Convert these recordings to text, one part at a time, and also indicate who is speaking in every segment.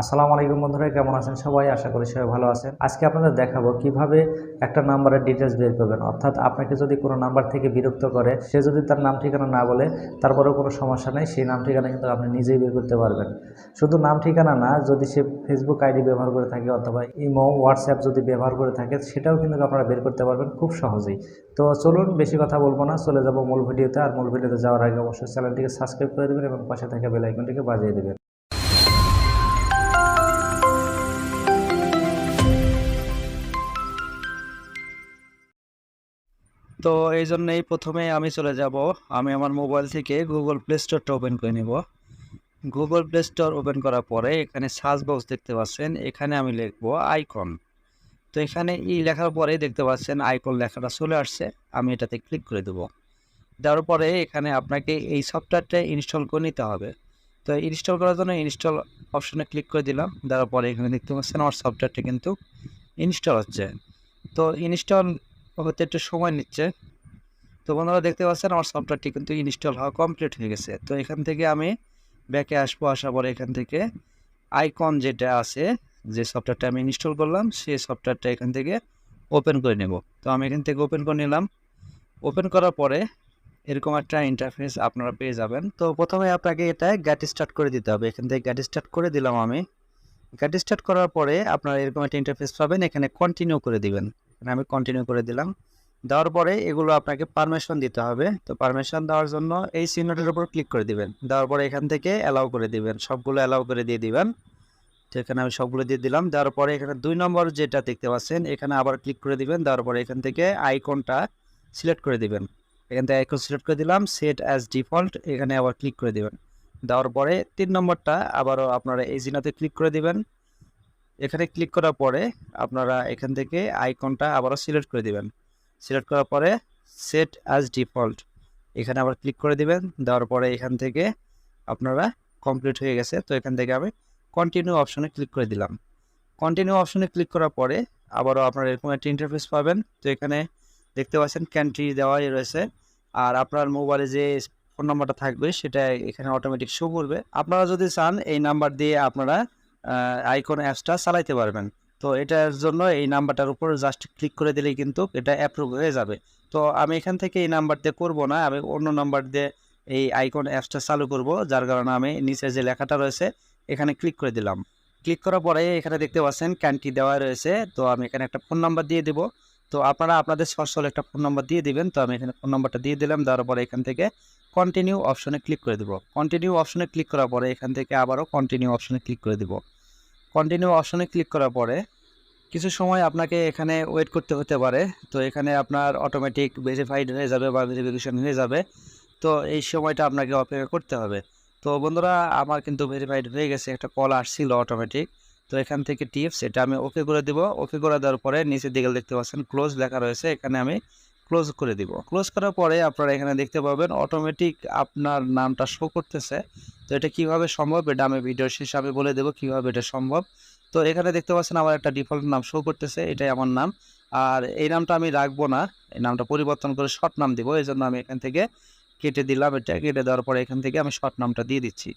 Speaker 1: আসসালামু আলাইকুম বন্ধুরা, কেমন আছেন সবাই? আশা করি সবাই ভালো আছেন। আজকে আপনাদের দেখাবো কীভাবে একটা নাম্বারের ডিটেলস বের করবেন। অর্থাৎ আপনাকে যদি কোনো নাম্বার থেকে বিরক্ত করে, সে যদি তার নাম ঠিকানা না বলে, তারপরেও কোনো সমস্যা নেই, সেই নাম ঠিকানা কিন্তু আপনি নিজেই বের করতে পারবেন। শুধু নাম ঠিকানা না, যদি সে ফেসবুক আইডি ব্যবহার করে থাকে অথবা ইমো হোয়াটসঅ্যাপ যদি ব্যবহার করে থাকে, সেটাও কিন্তু আপনারা বের করতে পারবেন খুব সহজেই। তো চলুন, বেশি কথা বলব না, চলে যাব মূল ভিডিওতে। আর মূল ভিডিওতে যাওয়ার আগে অবশ্যই চ্যানেলটিকে সাবস্ক্রাইব করে দেবেন এবং পাশে থাকা বেল আইকনটিকে বাজিয়ে দেবেন।
Speaker 2: তো এই জন্যই প্রথমে আমি চলে যাব। আমি আমার মোবাইল থেকে গুগল প্লে স্টোরটা ওপেন করে নিব। গুগল প্লে স্টোর ওপেন করার পরে এখানে সার্চ বক্স দেখতে পাচ্ছেন। এখানে আমি লিখব আইকন তো এখানে ই লেখার পরেই দেখতে পাচ্ছেন আইকন লেখাটা চলে আসছে। আমি এটাতে ক্লিক করে দেবো। দেওয়ার পরে এখানে আপনাকে এই সফটওয়্যারটা ইনস্টল করে নিতে হবে। তো ইনস্টল করার জন্য ইনস্টল অপশনে ক্লিক করে দিলাম। দেওয়ার পরে এখানে দেখতে পাচ্ছেন আমার সফটওয়্যারটা কিন্তু ইনস্টল হচ্ছে। তো ইনস্টল হতে একটু সময় নিচ্ছে। তো বন্ধুরা দেখতে পাচ্ছেন আমার সফটওয়্যারটি কিন্তু ইনস্টল হওয়া কমপ্লিট হয়ে গেছে। তো এখান থেকে আমি ব্যাকে আসব, আসার পরে এখান থেকে আইকন যেটা আছে, যে সফটওয়্যারটা আমি ইনস্টল করলাম, সেই সফটওয়্যারটা এখান থেকে ওপেন করে নেব। তো আমি এখান থেকে ওপেন করে নিলাম। ওপেন করার পরে এরকম একটা ইন্টারফেস আপনারা পেয়ে যাবেন। তো প্রথমে আপনাকে এটা গ্যাট স্টার্ট করে দিতে হবে। এখান থেকে গ্যাট স্টার্ট করে দিলাম আমি। গ্যাট স্টার্ট করার পরে আপনারা এরকম একটা ইন্টারফেস পাবেন। এখানে কন্টিনিউ করে দিবেন। আমি কন্টিনিউ করে দিলাম। দেওয়ার পরে এগুলো আপনাকে পারমিশন দিতে হবে। তো পারমিশন দেওয়ার জন্য এই চিহ্নটার উপর ক্লিক করে দিবেন। দেওয়ার পরে এখান থেকে অ্যালাউ করে দিবেন। সবগুলো অ্যালাউ করে দিয়ে দিবেন। তো এখানে আমি সবগুলো দিয়ে দিলাম। দেওয়ার পরে এখানে দুই নম্বর যেটা দেখতে পাচ্ছেন, এখানে আবার ক্লিক করে দিবেন। দেওয়ার পরে এখান থেকে আইকনটা সিলেক্ট করে দিবেন। এখান থেকে আইকন সিলেক্ট করে দিলাম। সেট অ্যাজ ডিফল্ট এখানে আবার ক্লিক করে দিবেন। দেওয়ার পরে তিন নম্বরটা আবারও আপনারা এই জিনাতে ক্লিক করে দিবেন। এখানে ক্লিক করার পরে আপনারা এখান থেকে আইকনটা আবারও সিলেক্ট করে দিবেন। সিলেক্ট করার পরে সেট অ্যাজ ডিফল্ট এখানে আবার ক্লিক করে দিবেন। দেওয়ার পরে এখান থেকে আপনারা কমপ্লিট হয়ে গেছে। তো এখান থেকে আমি কন্টিনিউ অপশনে ক্লিক করে দিলাম। কন্টিনিউ অপশনে ক্লিক করার পরে আবারও আপনারা এরকম একটা ইন্টারফেস পাবেন। তো এখানে দেখতে পাচ্ছেন ক্যান্ট্রি দেওয়াই রয়েছে। আর আপনার মোবাইলে যে ফোন নাম্বারটা থাকবে সেটা এখানে অটোমেটিক শো করবে। আপনারা যদি চান এই নাম্বার দিয়ে আপনারা আইকন অ্যাপসটা চালাইতে পারবেন। তো এটার জন্য এই নাম্বারটার উপর জাস্ট ক্লিক করে দিলেই কিন্তু এটা অ্যাপ্রুভ হয়ে যাবে। তো আমি এখান থেকে এই নাম্বার দিয়ে করব না, আমি অন্য নাম্বার দিয়ে এই আইকন অ্যাপসটা চালু করব, যার কারণে আমি নিচে যে লেখাটা রয়েছে, এখানে ক্লিক করে দিলাম। ক্লিক করার পরে এখানে দেখতে পাচ্ছেন ক্যান্টি দেওয়া রয়েছে, তো আমি এখানে একটা ফোন নাম্বার দিয়ে দেবো। তো আপনারা আপনাদের সচ্ছল একটা ফোন নাম্বার দিয়ে দিবেন, তো আমি এখানে ফোন নাম্বারটা দিয়ে দিলাম, দেওয়ার পরে এখান থেকে কন্টিনিউ অপশনে ক্লিক করে দেবো। কন্টিনিউ অপশনে ক্লিক করার পরে এখান থেকে আবারও কন্টিনিউ অপশনে ক্লিক করে দেবো। কন্টিনিউ অপশনে ক্লিক করার পরে কিছু সময় আপনাকে এখানে ওয়েট করতে হতে পারে। তো এখানে আপনার অটোমেটিক ভেরিফাইড হয়ে যাবে বা ভেরিফিকেশন হয়ে যাবে। তো এই সময়টা আপনাকে অপেক্ষা করতে হবে। তো বন্ধুরা, আমার কিন্তু ভেরিফাইড হয়ে গেছে, একটা কল আসছিল অটোমেটিক তো এখান থেকে টিপস এটা আমি ওকে করে দিব। ওকে করে দেওয়ার পরে নিচের দিকে দেখতে পাচ্ছেন ক্লোজ লেখা রয়েছে। এখানে আমি ক্লোজ করে দিব। ক্লোজ করার পরে আপনারা এখানে দেখতে পাবেন অটোমেটিক আপনার নামটা শো করতেছে। তো এটা কীভাবে সম্ভব? এটা আমি ভিডিওর শেষে আমি বলে দেবো কীভাবে এটা সম্ভব। তো এখানে দেখতে পাচ্ছেন আমার একটা ডিফল্ট নাম শো করতেছে, এটাই আমার নাম। আর এই নামটা আমি রাখব না, এই নামটা পরিবর্তন করে শর্ট নাম দিব এই জন্য আমি এখান থেকে কেটে দিলাম, এটা কেটে দেওয়ার পরে এখান থেকে আমি শর্ট নামটা দিয়ে দিচ্ছি।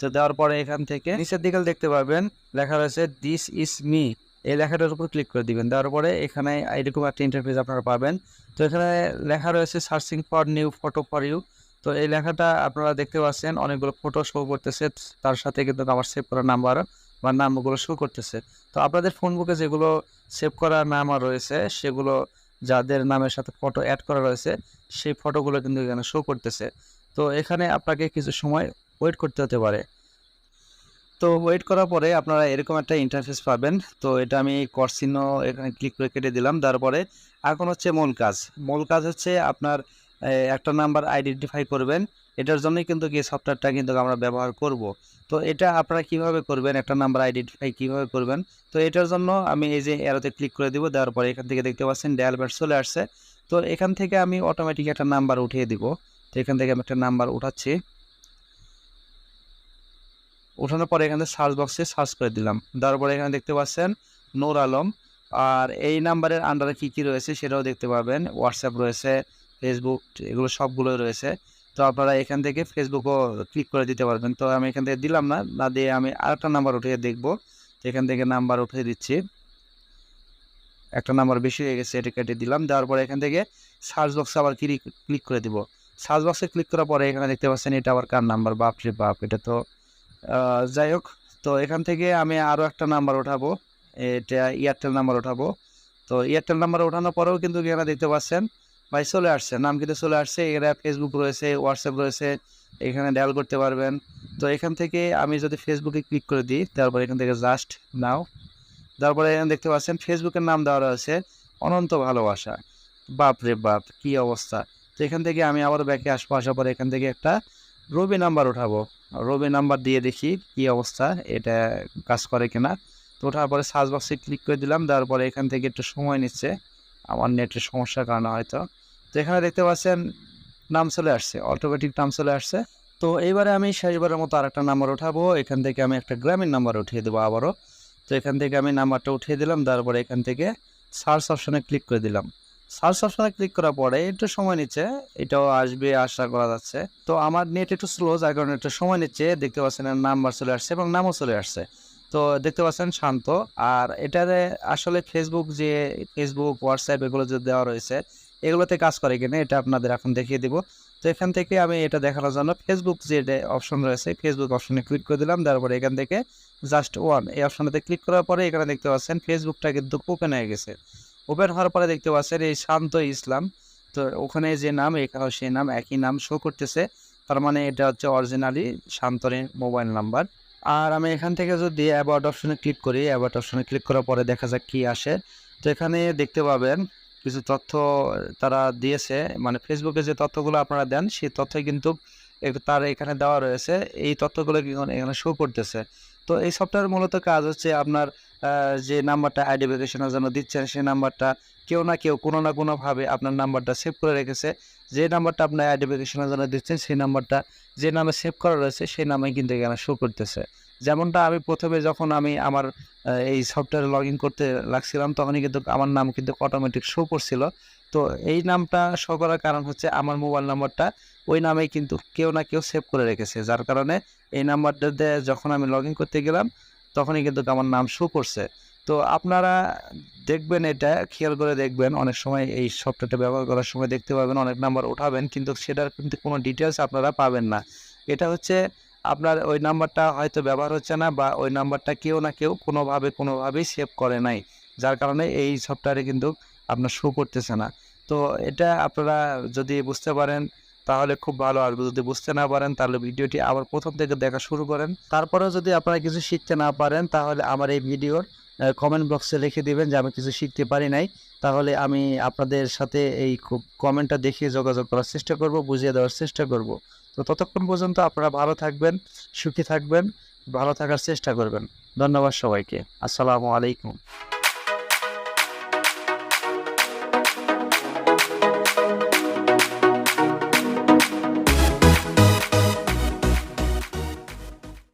Speaker 2: তো দেওয়ার পরে এখান থেকে নিচের দিকে দেখতে পাবেন, লেখা রয়েছে দিস ইজ মি এই লেখাটার উপর ক্লিক করে দিবেন। দেওয়ার পরে এখানে এরকম একটা ইন্টারফেস আপনারা পাবেন। তো এখানে লেখা রয়েছে searching for new photo for you তো এই লেখাটা আপনারা দেখতে পাচ্ছেন, অনেকগুলো ফটো শো করতেছে। তার সাথে কিন্তু আমার সেভ করা নাম্বার বা নামগুলো শো করতেছে। তো আপনাদের ফোন বুকে যেগুলো সেভ করা নাম রয়েছে, সেগুলো যাদের নামের সাথে ফটো অ্যাড করা রয়েছে, সেই ফটোগুলো কিন্তু এখানে শো করতেছে। তো এখানে আপনাকে কিছু সময় ওয়েট করতে হতে পারে। তো ওয়েট করার পরে আপনারা এরকম একটা ইন্টারফেস পাবেন। তো এটা আমি করসিনো এখানে ক্লিক করে কেটে দিলাম। তারপরে এখন হচ্ছে মূল কাজ। মূল কাজ হচ্ছে আপনার একটা নাম্বার আইডেন্টিফাই করবেন। এটার জন্যই কিন্তু কি সফটওয়্যারটা কিন্তু আমরা ব্যবহার করব। তো এটা আপনারা কীভাবে করবেন? একটা নাম্বার আইডেন্টিফাই কীভাবে করবেন? তো এটার জন্য আমি এই যে এরোতে ক্লিক করে দেবো। দেওয়ার পরে এখান থেকে দেখতে পাচ্ছেন ডায়াল চলে আসছে। তো এখান থেকে আমি অটোমেটিক একটা নাম্বার উঠিয়ে দিব। তো এখান থেকে আমি একটা নাম্বার উঠাচ্ছি। ওঠানোর পরে এখানে সার্চ বক্সে সার্চ করে দিলাম। দেওয়ার পরে এখানে দেখতে পাচ্ছেন নূর আলম। আর এই নাম্বারের আন্ডারে কী কী রয়েছে সেটাও দেখতে পাবেন। হোয়াটসঅ্যাপ রয়েছে ফেসবুক এগুলো সবগুলোই রয়েছে। তো আপনারা এখান থেকে ফেসবুকও ক্লিক করে দিতে পারবেন। তো আমি এখান থেকে দিলাম না না দিয়ে আমি আরেকটা নাম্বার উঠিয়ে দেখব। এখান থেকে নাম্বার উঠিয়ে দিচ্ছি। একটা নাম্বার বেশি হয়ে গেছে, এটা কেটে দিলাম। দেওয়ার পরে এখান থেকে সার্চ বক্সে আবার ক্লিক ক্লিক করে দিব। সার্চ বক্সে ক্লিক করার পরে এখানে দেখতে পাচ্ছেন এটা আবার কার নাম্বার বাপ রে বাপ, এটা তো যাই হোক, তো এখান থেকে আমি আরও একটা নাম্বার উঠাবো। এটা এয়ারটেল নাম্বার উঠাবো। তো এয়ারটেল নাম্বার ওঠানোর পরেও কিন্তু এখানে দেখতে পাচ্ছেন, ভাই চলে আসছে। নাম কিন্তু চলে আসছে। এখানে ফেসবুক রয়েছে হোয়াটসঅ্যাপ রয়েছে, এখানে ডায়াল করতে পারবেন। তো এখান থেকে আমি যদি ফেসবুকে ক্লিক করে দিই, তারপর এখান থেকে জাস্ট নাও তারপরে এখানে দেখতে পাচ্ছেন ফেসবুকের নাম দেওয়া রয়েছে, অনন্ত ভালোবাসা। বাপ রে বাপ, কি অবস্থা। তো এখান থেকে আমি আবার ব্যাকে আসব আসার পরে এখান থেকে একটা রবি নাম্বার উঠাবো। রবি নাম্বার দিয়ে দেখি কি অবস্থা, এটা কাজ করে কিনা। তো ওঠার পরে সার্চ বক্সে ক্লিক করে দিলাম, দেওয়ার পরে এখান থেকে একটু সময় নিচ্ছে, আমার নেটের সমস্যার কারণে হয়তো। তো এখানে দেখতে পাচ্ছেন, নাম চলে আসছে অটোমেটিক নাম চলে আসছে। তো এইবারে আমি শেষবারের মতো আরেকটা নাম্বার উঠাবো এখান থেকে আমি একটা গ্রামীণ নাম্বার উঠিয়ে দেবো আবারও। তো এখান থেকে আমি নাম্বারটা উঠিয়ে দিলাম তারপরে এখান থেকে সার্চ অপশানে ক্লিক করে দিলাম। সার্চ অপশনে ক্লিক করার পরে একটু সময় নিচ্ছে, এটাও আসবে, আশা করা যাচ্ছে। তো আমার নেট একটু স্লো যার কারণে একটু সময় নিচ্ছে, দেখতে পাচ্ছেন নাম্বার চলে আসছে এবং নামও চলে আসছে। তো দেখতে পাচ্ছেন শান্ত, আর এটাতে আসলে ফেসবুক যে ফেসবুক হোয়াটসঅ্যাপ এগুলো যে দেওয়া রয়েছে, এগুলোতে কাজ করে কিনা, এটা আপনাদের এখন দেখিয়ে দিব। তো এখান থেকে আমি এটা দেখানোর জন্য ফেসবুক যে অপশন রয়েছে ফেসবুক অপশনে ক্লিক করে দিলাম তারপরে এখান থেকে জাস্ট ওয়ান এই অপশনটাতে ক্লিক করার পরে এখানে দেখতে পাচ্ছেন ফেসবুকটা কিন্তু ওপেন হয়ে গেছে। ওপেন হওয়ার পরে দেখতে পাচ্ছেন এই শান্ত ইসলাম। তো ওখানে যে নাম এখানেও সেই নাম একই নাম শো করতেছে। তার মানে এটা হচ্ছে অরিজিনালি শান্তরের মোবাইল নাম্বার আর আমি এখান থেকে যদি অ্যাবাউট অপশনে ক্লিক করি অ্যাবাউট অপশনে ক্লিক করার পরে দেখা যাক কি আসে। তো এখানে দেখতে পাবেন কিছু তথ্য তারা দিয়েছে। মানে ফেসবুকে যে তথ্যগুলো আপনারা দেন, সেই তথ্যই কিন্তু তার এখানে দেওয়া রয়েছে। এই তথ্যগুলো এখানে শো করতেছে। তো এই সফটওয়্যার মূলত কাজ হচ্ছে আপনার যে নাম্বারটা আইডেন্টিফিকেশনের জন্য দিচ্ছেন, সেই নাম্বারটা কেউ না কেউ কোনো না কোনোভাবে আপনার নাম্বারটা সেভ করে রেখেছে। যে নাম্বারটা আপনার আইডেন্টিফিকেশনের জন্য দিচ্ছেন, সেই নাম্বারটা যে নামে সেভ করা রয়েছে, সেই নামে কিন্তু এখানে শো করতেছে। যেমনটা আমি প্রথমে যখন আমি আমার এই সফটওয়্যারে লগ ইন করতে লাগছিলাম, তখনই কিন্তু আমার নাম কিন্তু অটোমেটিক শো করছিল। তো এই নামটা শো করার কারণ হচ্ছে আমার মোবাইল নাম্বারটা ওই নামেই কিন্তু কেউ না কেউ সেভ করে রেখেছে। যার কারণে এই নাম্বারটাতে যখন আমি লগ ইন করতে গেলাম তখনই কিন্তু আমার নাম শো করছে। তো আপনারা দেখবেন এটা, খেয়াল করে দেখবেন, অনেক সময় এই সফটওয়্যারটা ব্যবহার করার সময় দেখতে পাবেন অনেক নাম্বার উঠাবেন, কিন্তু সেটার কিন্তু কোনো ডিটেলস আপনারা পাবেন না। এটা হচ্ছে আপনার ওই নাম্বারটা হয়তো ব্যবহার হচ্ছে না বা ওই নাম্বারটা কেউ না কেউ কোনোভাবে কোনোভাবেই সেভ করে নাই। যার কারণে এই সফটওয়্যারে কিন্তু আপনার শো করতেছে না। তো এটা আপনারা যদি বুঝতে পারেন তাহলে খুব ভালো। আসবে যদি বুঝতে না পারেন, তাহলে ভিডিওটি আবার প্রথম থেকে দেখা শুরু করেন। তারপরেও যদি আপনারা কিছু শিখতে না পারেন, তাহলে আমার এই ভিডিওর কমেন্ট বক্সে লিখে দিবেন যে আমি কিছু শিখতে পারি নাই। তাহলে আমি আপনাদের সাথে এই খুব কমেন্টটা দেখিয়ে যোগাযোগ করার চেষ্টা করব, বুঝিয়ে দেওয়ার চেষ্টা করব। তো ততক্ষণ পর্যন্ত আপনারা ভালো থাকবেন, সুখী থাকবেন, ভালো থাকার চেষ্টা করবেন। ধন্যবাদ সবাইকে। আসসালামু আলাইকুম।